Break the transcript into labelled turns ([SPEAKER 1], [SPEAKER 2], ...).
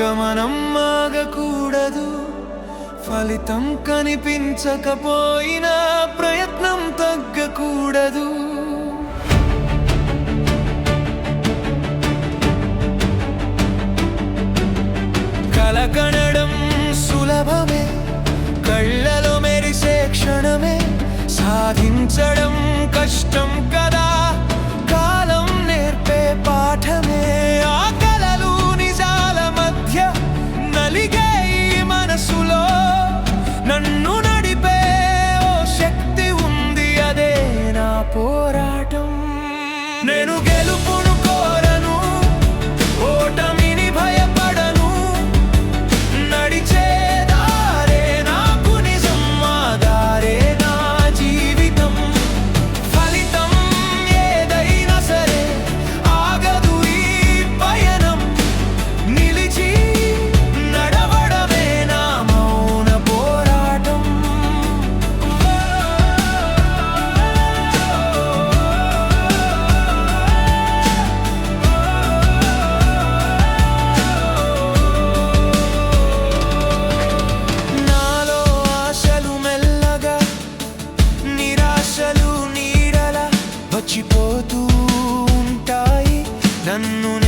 [SPEAKER 1] గమనం ఆగకూడదు ఫలితం కనిపించకపోయినా ప్రయత్నం తగ్గకూడదు. కలకనడం సులభమే కళ్ళలో మెరిసే క్షణమే సాధించడం కష్టం కదా. పోరాటం. నేను గెలుపు non